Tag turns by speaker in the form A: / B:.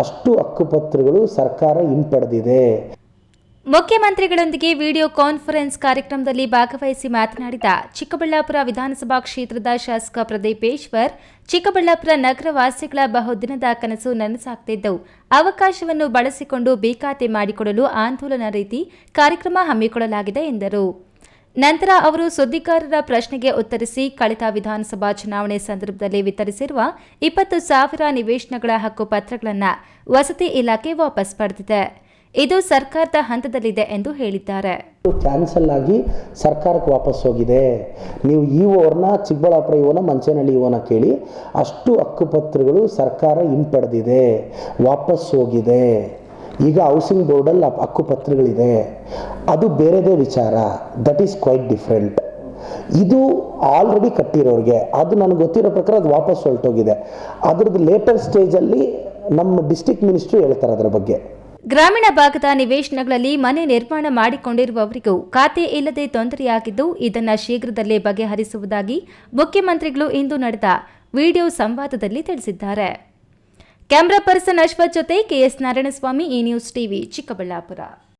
A: ಅಷ್ಟು ಹಕ್ಕುಪತ್ರಗಳು ಸರ್ಕಾರ ಹಿಂಪಡೆದಿದೆ.
B: ಮುಖ್ಯಮಂತ್ರಿಗಳೊಂದಿಗೆ ವಿಡಿಯೋ ಕಾನ್ಫರೆನ್ಸ್ ಕಾರ್ಯಕ್ರಮದಲ್ಲಿ ಭಾಗವಹಿಸಿ ಮಾತನಾಡಿದ ಚಿಕ್ಕಬಳ್ಳಾಪುರ ವಿಧಾನಸಭಾ ಕ್ಷೇತ್ರದ ಶಾಸಕ ಪ್ರದೀಪೇಶ್ವರ್, ಚಿಕ್ಕಬಳ್ಳಾಪುರ ನಗರ ವಾಸಿಗಳ ಬಹುದಿನದ ಕನಸು ನನಸಾಗ್ತಿದ್ದವು. ಅವಕಾಶವನ್ನು ಬಳಸಿಕೊಂಡು ಬೇಕಾತೆ ಮಾಡಿಕೊಡಲು ಆಂದೋಲನ ರೀತಿ ಕಾರ್ಯಕ್ರಮ ಹಮ್ಮಿಕೊಳ್ಳಲಾಗಿದೆ ಎಂದರು. ನಂತರ ಅವರು ಸುದ್ದಿಗಾರರ ಪ್ರಶ್ನೆಗೆ ಉತ್ತರಿಸಿ ಕಳೆದ ವಿಧಾನಸಭಾ ಚುನಾವಣೆ ಸಂದರ್ಭದಲ್ಲಿ ವಿತರಿಸಿರುವ ಇಪ್ಪತ್ತು ಸಾವಿರ ನಿವೇಶನಗಳ ಹಕ್ಕು ಪತ್ರಗಳನ್ನು ವಸತಿ ಇಲಾಖೆ ವಾಪಸ್ ಪಡೆದಿದೆ. ಇದು ಸರ್ಕಾರದ ಹಂತದಲ್ಲಿದೆ ಎಂದು ಹೇಳಿದ್ದಾರೆ.
A: ಕ್ಯಾನ್ಸಲ್ ಆಗಿ ಸರ್ಕಾರಕ್ಕೆ ವಾಪಸ್ ಹೋಗಿದೆ. ನೀವು ಇ ಓರ್ನ ಚಿಕ್ಕಬಳ್ಳಾಪುರ ಇವನ ಮಂಚನಹಳ್ಳಿ ಇವನ ಕೇಳಿ ಅಷ್ಟು ಹಕ್ಕುಪತ್ರಗಳು ಸರ್ಕಾರ ಹಿಂಪಡೆದಿದೆ. ವಾಪಸ್ ಹೋಗಿದೆ. ಈಗ ಹೌಸಿಂಗ್ ಬೋರ್ಡಲ್ಲಿ ಹಕ್ಕುಪತ್ರಗಳಿದೆ. ಅದು ಬೇರೆದೇ ವಿಚಾರ. ದಟ್ ಈಸ್ ಕ್ವೈಟ್ ಡಿಫ್ರೆಂಟ್ ಇದು ಆಲ್ರೆಡಿ ಕಟ್ಟಿರೋರಿಗೆ. ಅದು ನನಗೆ ಗೊತ್ತಿರೋ ಪ್ರಕಾರ ಅದು ವಾಪಸ್ ಹೊರಟೋಗಿದೆ. ಅದ್ರದ್ದು ಲೇಟರ್ ಸ್ಟೇಜಲ್ಲಿ ನಮ್ಮ ಡಿಸ್ಟಿಕ್ ಮಿನಿಸ್ಟ್ರು ಹೇಳ್ತಾರೆ ಅದರ ಬಗ್ಗೆ.
B: ಗ್ರಾಮೀಣ ಭಾಗದ ನಿವೇಶನಗಳಲ್ಲಿ ಮನೆ ನಿರ್ಮಾಣ ಮಾಡಿಕೊಂಡಿರುವವರಿಗೂ ಖಾತೆ ಇಲ್ಲದೆ ತೊಂದರೆಯಾಗಿದ್ದು ಇದನ್ನು ಶೀಘ್ರದಲ್ಲೇ ಬಗೆಹರಿಸುವುದಾಗಿ ಮುಖ್ಯಮಂತ್ರಿಗಳು ಇಂದು ನಡೆದ ವಿಡಿಯೋ ಸಂವಾದದಲ್ಲಿ ತಿಳಿಸಿದ್ದಾರೆ. ಕ್ಯಾಮರಾ ಪರ್ಸನ್ ಅಶ್ವಥ್ ಜೊತೆ ಕೆಎಸ್ ನಾರಾಯಣಸ್ವಾಮಿ ಈ ನ್ಯೂಸ್ ಟಿವಿ ಚಿಕ್ಕಬಳ್ಳಾಪುರ.